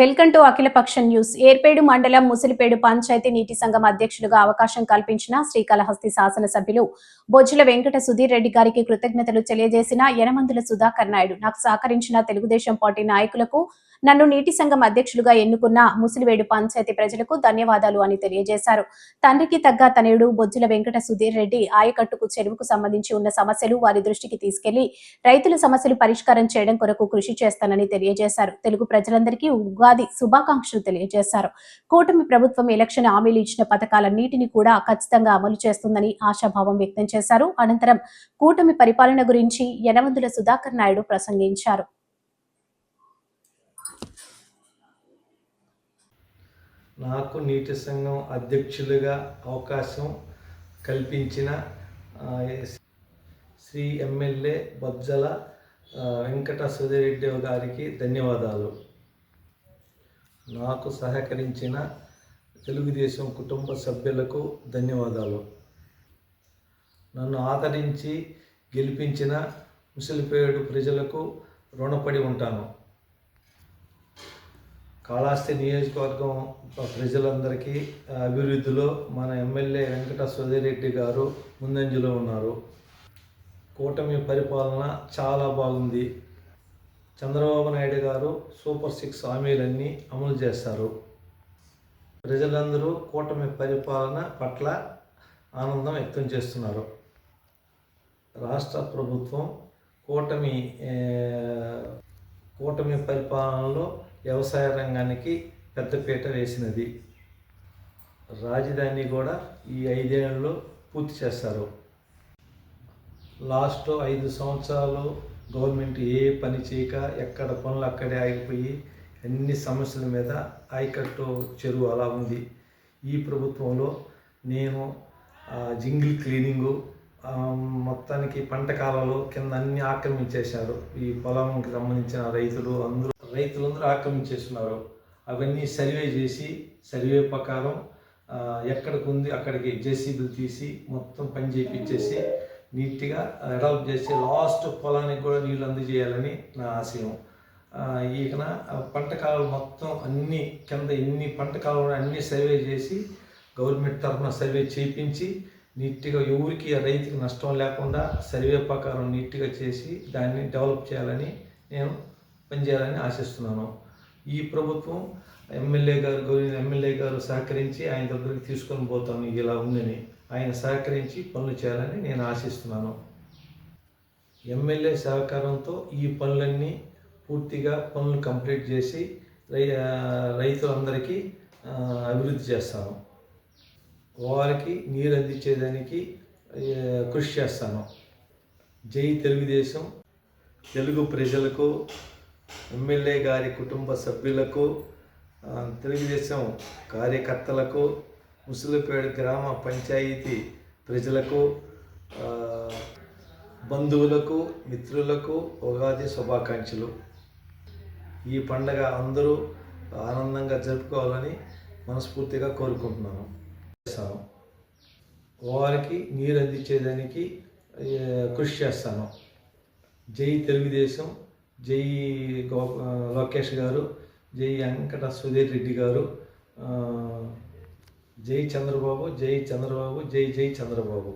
Welcome to Akhilapaksha news. Erpedu మండలం ముసిలిపేడు పంచాయతీ నీటి సంఘం అధ్యక్షులుగా అవకాశం కల్పించిన శ్రీకాళహస్తి శాసనసభ్యులు బొజ్జుల వెంకట సుధీర్ రెడ్డి గారికి కృతజ్ఞతలు తెలియజేసిన యనమందుల సుధాకర్ నాయుడు. నాకు సహకరించిన తెలుగుదేశం పార్టీ నాయకులకు నన్ను నీటి సంఘం అధ్యక్షులుగా ఎన్నుకున్న ముసిలివేడు పంచాయతీ ప్రజలకు ధన్యవాదాలు అని తెలియజేశారు. తండ్రికి తగ్గ తనయుడు బొజ్జుల వెంకట సుధీర్ రెడ్డి ఆయకట్టుకు చెరువుకు సంబంధించి ఉన్న సమస్యలు వారి దృష్టికి తీసుకెళ్ళి రైతుల సమస్యలు పరిష్కారం చేయడం కొరకు కృషి చేస్తానని తెలియజేశారు. తెలుగు ప్రజలందరికీ ఉగాది శుభాకాంక్షలు తెలియజేశారు. కూటమి ప్రభుత్వం ఎలక్షన్ హామీలు ఇచ్చిన పథకాలన్నింటినీ కూడా ఖచ్చితంగా అమలు చేస్తుందని ఆశాభావం వ్యక్తం చేశారు. అనంతరం కూటమి పరిపాలన గురించి యనమందుల సుధాకర్ నాయుడు ప్రసంగించారు. నాకు నీటి సంఘం అధ్యక్షులుగా అవకాశం కల్పించిన శ్రీ ఎమ్మెల్యే బొజ్జల వెంకట సుధిరెడ్డి గారికి ధన్యవాదాలు. నాకు సహకరించిన తెలుగుదేశం కుటుంబ సభ్యులకు ధన్యవాదాలు. నన్ను ఆదరించి గెలిపించిన ముసలిపేడు ప్రజలకు రుణపడి ఉంటాను. కాళహస్తి నియోజకవర్గం ప్రజలందరికీ అభివృద్ధిలో మన ఎమ్మెల్యే వెంకట సుధిరెడ్డి గారు ముందంజలో ఉన్నారు. కూటమి పరిపాలన చాలా బాగుంది. చంద్రబాబు నాయుడు గారు సూపర్ సిక్స్ హామీలన్నీ అమలు చేస్తారు. ప్రజలందరూ కూటమి పరిపాలన పట్ల ఆనందం వ్యక్తం చేస్తున్నారు. రాష్ట్ర ప్రభుత్వం కూటమి కూటమి పరిపాలనలో వ్యవసాయ రంగానికి పెద్దపీట వేసినది. రాజధాని కూడా ఈ ఐదేళ్ళలో పూర్తి చేస్తారు లాస్ట్ ఐదు సంవత్సరాలు గవర్నమెంట్ ఏ పని చేయక ఎక్కడ పనులు అక్కడే ఆగిపోయి అన్ని సమస్యల మీద ఆయకట్టు చెరువు అలా ఉంది. ఈ ప్రభుత్వంలో నేను జింగిల్ క్లీనింగు మొత్తానికి పంట కాలాలు కింద అన్ని ఆక్రమించేశారు. ఈ పొలంకి సంబంధించిన రైతులు అందరూ రైతులందరూ ఆక్రమించేస్తున్నారు. అవన్నీ సర్వే చేసి సర్వే ప్రకారం ఎక్కడికి ఉంది అక్కడికి జేసీబీలు తీసి మొత్తం పని చేయించేసి నీట్గా అడాప్ట్ చేసి లాస్ట్ పొలానికి కూడా నీళ్ళు అందజేయాలని నా ఆశయం. ఈకన పంట కాలం మొత్తం అన్ని కింద ఎన్ని పంట కాలంలో అన్ని సర్వే చేసి గవర్నమెంట్ తరఫున సర్వే చేయించి నీట్గా ఎవరికి ఆ రైతుకి నష్టం లేకుండా సర్వే ప్రకారం నీట్గా చేసి దాన్ని డెవలప్ చేయాలని నేను పనిచేయాలని ఆశిస్తున్నాను. ఈ ప్రభుత్వం ఎమ్మెల్యే గారు గౌరవ ఎమ్మెల్యే గారు సహకరించి ఆయన దగ్గరికి తీసుకొని పోతాను. ఇలా ఉందని ఆయన సహకరించి పనులు చేయాలని నేను ఆశిస్తున్నాను. ఎమ్మెల్యే సహకారంతో ఈ పనులన్నీ పూర్తిగా పనులు కంప్లీట్ చేసి రై రైతులందరికీ అభివృద్ధి చేస్తాను. వారికి నీరు అందించేదానికి కృషి చేస్తాను. జై తెలుగుదేశం. తెలుగు ప్రజలకు ఎమ్మెల్యే గారి కుటుంబ సభ్యులకు తెలుగుదేశం కార్యకర్తలకు ముసలిపేట గ్రామ పంచాయతీ ప్రజలకు బంధువులకు మిత్రులకు ఉగాది శుభాకాంక్షలు. ఈ పండగ అందరూ ఆనందంగా జరుపుకోవాలని మనస్ఫూర్తిగా కోరుకుంటున్నాను. చేస్తాను. వారికి నీరు అందించేదానికి కృషి చేస్తాను. జై తెలుగుదేశం జై గో లోకేష్ గారు. జై వెంకట సుధీర్ రెడ్డి గారు. జై చంద్రబాబు జై చంద్రబాబు జై జై చంద్రబాబు.